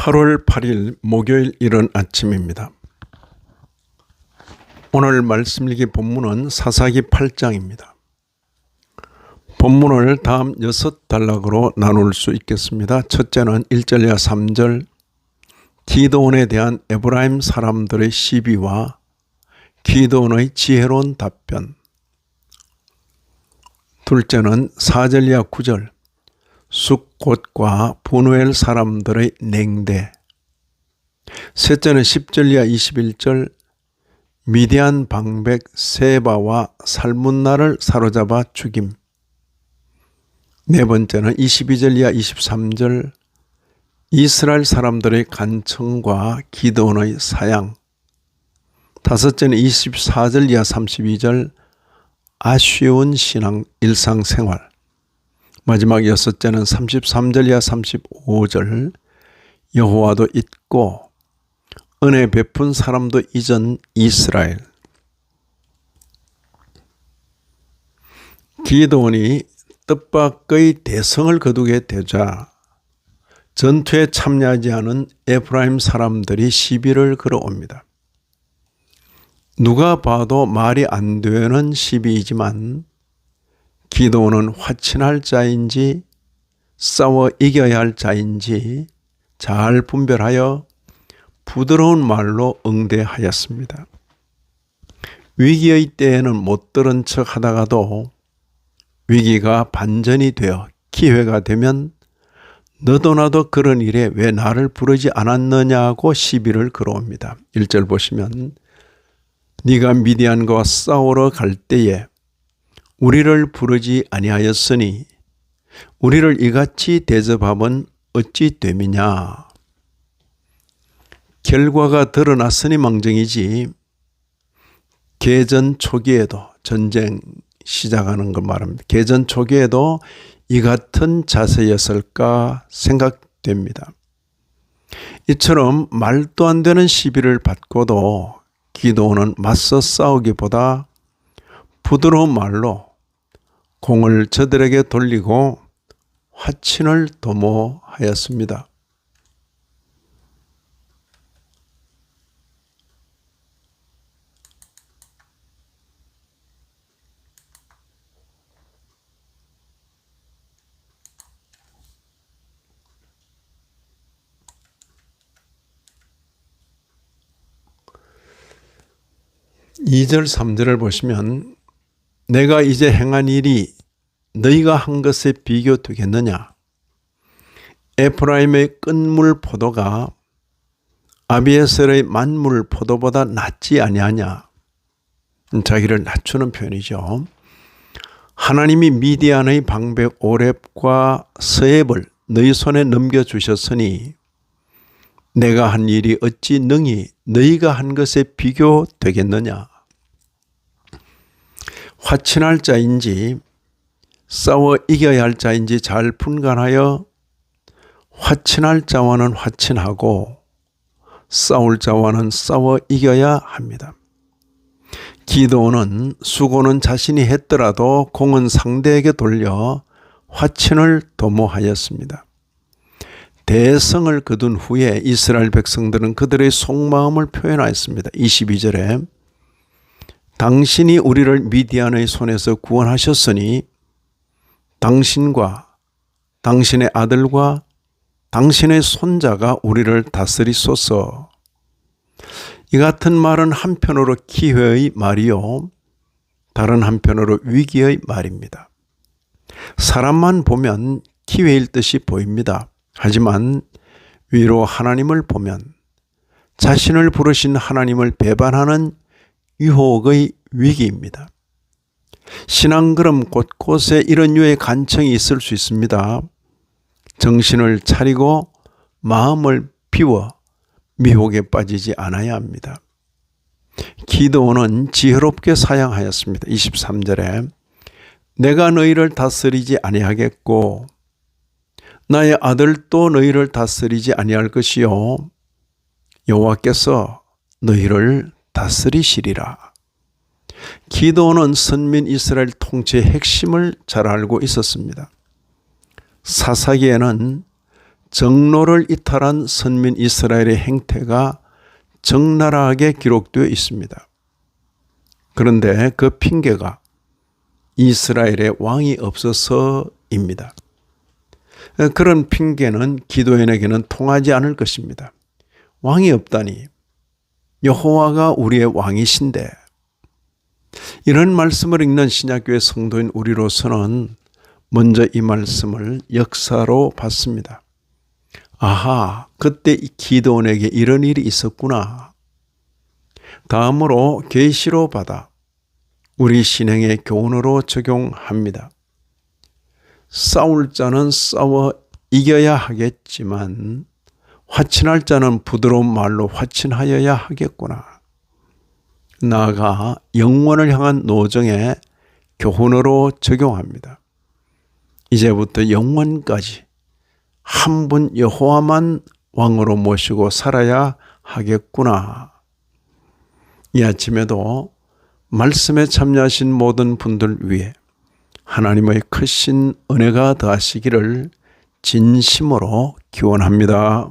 8월 8일 목요일 이른 아침입니다. 오늘 말씀 읽기 본문은 사사기 8장입니다. 본문을 다음 여섯 단락으로 나눌 수 있겠습니다. 첫째는 1절이야 3절 기도원에 대한 에브라임 사람들의 시비와 기도원의 지혜로운 답변 둘째는 4절이야 9절 숫곳과 분우엘 사람들의 냉대. 셋째는 10절 이하 21절 미디안 방백 세바와 살문나를 사로잡아 죽임. 네 번째는 22절 이하 23절 이스라엘 사람들의 간청과 기도원의 사양. 다섯째는 24절 이하 32절 아쉬운 신앙 일상생활. 마지막 여섯째는 33절 이하 35절 여호와도 잊고 은혜 베푼 사람도 잊은 이스라엘 기도원이 뜻밖의 대성을 거두게 되자 전투에 참여하지 않은 에프라임 사람들이 시비를 걸어옵니다. 누가 봐도 말이 안 되는 시비이지만 기도는 화친할 자인지 싸워 이겨야 할 자인지 잘 분별하여 부드러운 말로 응대하였습니다. 위기의 때에는 못 들은 척 하다가도 위기가 반전이 되어 기회가 되면 너도 나도 그런 일에 왜 나를 부르지 않았느냐고 시비를 걸어옵니다. 1절 보시면 네가 미디안과 싸우러 갈 때에 우리를 부르지 아니하였으니 우리를 이같이 대접함은 어찌 됨이냐. 결과가 드러났으니 망정이지 개전 초기에도 전쟁 시작하는 것 말합니다. 개전 초기에도 이 같은 자세였을까 생각됩니다. 이처럼 말도 안 되는 시비를 받고도 기도는 맞서 싸우기보다 부드러운 말로 공을 저들에게 돌리고 화친을 도모하였습니다. 이절삼절을 보시면 내가 이제 행한 일이 너희가 한 것에 비교되겠느냐? 에프라임의 끝물 포도가 아비에셀의 만물 포도보다 낫지 아니하냐? 자기를 낮추는 표현이죠. 하나님이 미디안의 방백 오렙과 서앱을 너희 손에 넘겨주셨으니 내가 한 일이 어찌 능히 너희가 한 것에 비교되겠느냐? 화친할 자인지 싸워 이겨야 할 자인지 잘 분간하여 화친할 자와는 화친하고 싸울 자와는 싸워 이겨야 합니다. 기도는 수고는 자신이 했더라도 공은 상대에게 돌려 화친을 도모하였습니다. 대성을 거둔 후에 이스라엘 백성들은 그들의 속마음을 표현하였습니다. 22절에 당신이 우리를 미디안의 손에서 구원하셨으니 당신과 당신의 아들과 당신의 손자가 우리를 다스리소서. 이 같은 말은 한편으로 기회의 말이요. 다른 한편으로 위기의 말입니다. 사람만 보면 기회일 듯이 보입니다. 하지만 위로 하나님을 보면 자신을 부르신 하나님을 배반하는 유혹의 위기입니다. 신앙 그럼 곳곳에 이런 류의 간청이 있을 수 있습니다. 정신을 차리고 마음을 비워 미혹에 빠지지 않아야 합니다. 기도는 지혜롭게 사양하였습니다. 23절에 내가 너희를 다스리지 아니하겠고 나의 아들도 너희를 다스리지 아니할 것이요 여호와께서 너희를 다스리시리라. 기도는 선민 이스라엘 통치의 핵심을 잘 알고 있었습니다. 사사기에는 정로를 이탈한 선민 이스라엘의 행태가 적나라하게 기록되어 있습니다. 그런데 그 핑계가 이스라엘의 왕이 없어서입니다. 그런 핑계는 기도인에게는 통하지 않을 것입니다. 왕이 없다니 여호와가 우리의 왕이신데 이런 말씀을 읽는 신약교회 성도인 우리로서는 먼저 이 말씀을 역사로 봤습니다. 아하, 그때 이 기도원에게 이런 일이 있었구나. 다음으로 계시로 받아 우리 신행의 교훈으로 적용합니다. 싸울 자는 싸워 이겨야 하겠지만 화친할 자는 부드러운 말로 화친하여야 하겠구나. 나아가 영원을 향한 노정의 교훈으로 적용합니다. 이제부터 영원까지 한 분 여호와만 왕으로 모시고 살아야 하겠구나. 이 아침에도 말씀에 참여하신 모든 분들 위해 하나님의 크신 은혜가 더하시기를 진심으로 기원합니다.